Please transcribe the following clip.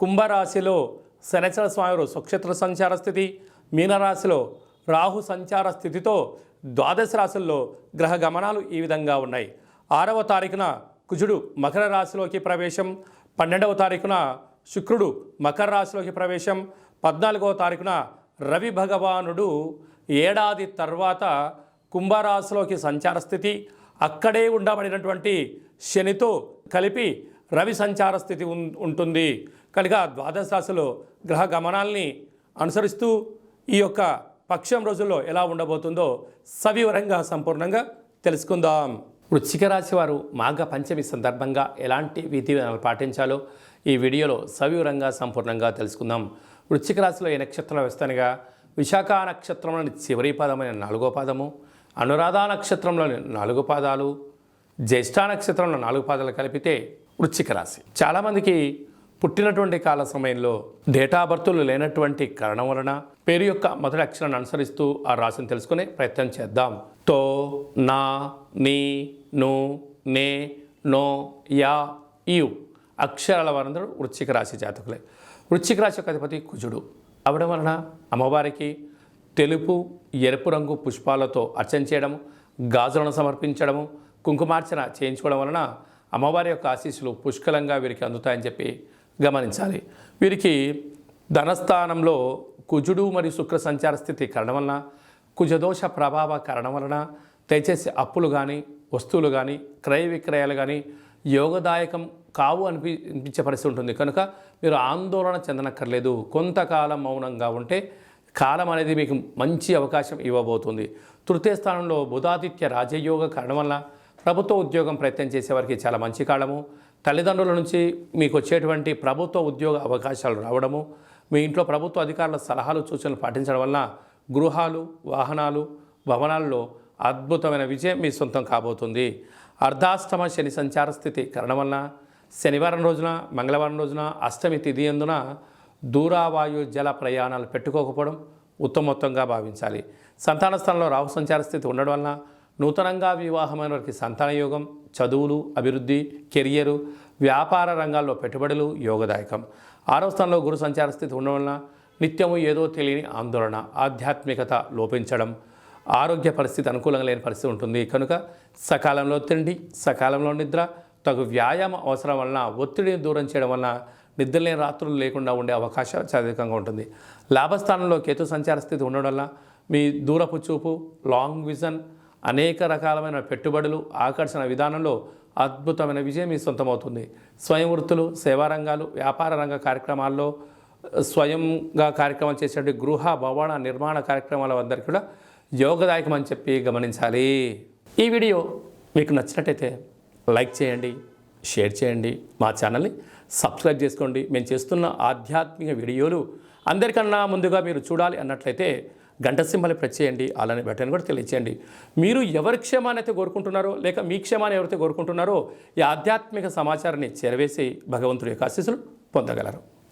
కుంభరాశిలో శనిచర స్వామివారు స్వక్షేత్ర సంచార స్థితి మీనరాశిలో రాహు సంచార స్థితితో ద్వాదశ రాశుల్లో గ్రహ గమనాలు ఈ విధంగా ఉన్నాయి. ఆరవ తారీఖున కుజుడు మకర రాశిలోకి ప్రవేశం పన్నెండవ తారీఖున శుక్రుడు మకర రాశిలోకి ప్రవేశం పద్నాలుగవ తారీఖున రవి భగవానుడు ఏడాది తర్వాత కుంభరాశిలోకి సంచార స్థితి అక్కడే ఉండబడినటువంటి శనితో కలిపి రవి సంచార స్థితి ఉం- ఉంటుంది. కనుక ద్వాదశ రాశిలో గ్రహ గమనాల్ని అనుసరిస్తూ ఈ యొక్క పక్షం రోజుల్లో ఎలా ఉండబోతుందో సవివరంగా సంపూర్ణంగా తెలుసుకుందాం. వృశ్చిక రాశి వారు మాఘ పంచమి సందర్భంగా ఎలాంటి విధి పాటించాలో ఈ వీడియోలో సవివరంగా సంపూర్ణంగా తెలుసుకుందాం. వృశ్చిక రాశిలో ఏ నక్షత్రం వస్తానగా విశాఖ నక్షత్రంలోని చివరి పాదమైన నాలుగో పాదము అనురాధ నక్షత్రంలోని నాలుగు పాదాలు జ్యేష్ఠ నక్షత్రంలో నాలుగు పాదాలు కలిపితే వృశ్చిక రాశి. చాలామందికి పుట్టినటువంటి కాల సమయంలో డేటా బర్తులు లేనటువంటి కారణం వలన పేరు యొక్క మొదటి అక్షరాన్ని అనుసరిస్తూ ఆ రాశిని తెలుసుకునే ప్రయత్నం చేద్దాం. తో నా నీ ను నే నో యా యు అక్షరాల వారందరూ వృశ్చిక రాశి జాతకులే. వృశ్చిక రాశి యొక్క అధిపతి కుజుడు. అవడం వలన అమ్మవారికి తెలుపు ఎరుపు రంగు పుష్పాలతో అర్చన చేయడము గాజులను సమర్పించడము కుంకుమార్చన చేయించుకోవడం వలన అమ్మవారి యొక్క ఆశీస్సులు పుష్కలంగా వీరికి అందుతాయని చెప్పి గమనించాలి. వీరికి ధనస్థానంలో కుజుడు మరియు శుక్ర సంచార స్థితి కారణం వలన కుజదోష ప్రభావ కారణం వలన దయచేసి అప్పులు కానీ వస్తువులు కానీ క్రయ విక్రయాలు కానీ యోగదాయకం కావు అనిపి అనిపించే పరిస్థితి ఉంటుంది. కనుక మీరు ఆందోళన చెందనక్కర్లేదు. కొంతకాలం మౌనంగా ఉంటే కాలం అనేది మీకు మంచి అవకాశం ఇవ్వబోతుంది. తృతీయ స్థానంలో బుధాదిత్య రాజయోగ కారణం వల్ల ప్రభుత్వ ఉద్యోగం ప్రయత్నం చేసేవారికి చాలా మంచి కాలము. తల్లిదండ్రుల నుంచి మీకు వచ్చేటువంటి ప్రభుత్వ ఉద్యోగ అవకాశాలు రావడము మీ ఇంట్లో ప్రభుత్వ అధికారుల సలహాలు సూచనలు పాటించడం వలన గృహాలు వాహనాలు భవనాల్లో అద్భుతమైన విజయం మీ సొంతం కాబోతుంది. అర్ధాష్టమ శని సంచార స్థితి కారణం వలన శనివారం రోజున మంగళవారం రోజున అష్టమి తిథి అందున దూరావాయు జల ప్రయాణాలు పెట్టుకోకపోవడం ఉత్తమోత్తంగా భావించాలి. సంతాన స్థానంలో రాహు సంచార స్థితి ఉండడం వలన నూతనంగా వివాహమైన వారికి సంతాన యోగం చదువులు అభివృద్ధి కెరియరు వ్యాపార రంగాల్లో పెట్టుబడులు యోగదాయకం. ఆరో స్థానంలో గురు సంచార స్థితి ఉండడం వలన నిత్యము ఏదో తెలియని ఆందోళన ఆధ్యాత్మికత లోపించడం ఆరోగ్య పరిస్థితి అనుకూలంగా లేని పరిస్థితి ఉంటుంది. కనుక సకాలంలో తిండి సకాలంలో నిద్ర తగు వ్యాయామం అవసరం వలన ఒత్తిడిని దూరం చేయడం వలన నిద్రలేని రాత్రులు లేకుండా ఉండే అవకాశం చాలా అధికంగా ఉంటుంది. లాభస్థానంలో కేతు సంచార స్థితి ఉండడం వల్ల మీ దూరపు చూపు లాంగ్ విజన్ అనేక రకాలమైన పెట్టుబడులు ఆకర్షణ విధానంలో అద్భుతమైన విజయం మీ సొంతమవుతుంది. స్వయం వృత్తులు సేవా రంగాలు వ్యాపార రంగ కార్యక్రమాల్లో స్వయంగా కార్యక్రమం చేసేటువంటి గృహ భవన నిర్మాణ కార్యక్రమాల అందరికీ కూడా యోగదాయకం అని చెప్పి గమనించాలి. ఈ వీడియో మీకు నచ్చినట్టయితే లైక్ చేయండి షేర్ చేయండి మా ఛానల్ని సబ్స్క్రైబ్ చేసుకోండి. మేము చేస్తున్న ఆధ్యాత్మిక వీడియోలు అందరికన్నా ముందుగా మీరు చూడాలి అన్నట్లయితే గంట సింబల్ ప్రెస్ చేయండి అలానే బటన్ కూడా తెలియచేయండి. మీరు ఎవరి క్షేమాన్ని అయితే కోరుకుంటున్నారో లేక మీ క్షేమాన్ని ఎవరైతే కోరుకుంటున్నారో ఈ ఆధ్యాత్మిక సమాచారాన్ని చేరవేసి భగవంతుడి యొక్క ఆశీస్సులు పొందగలరు.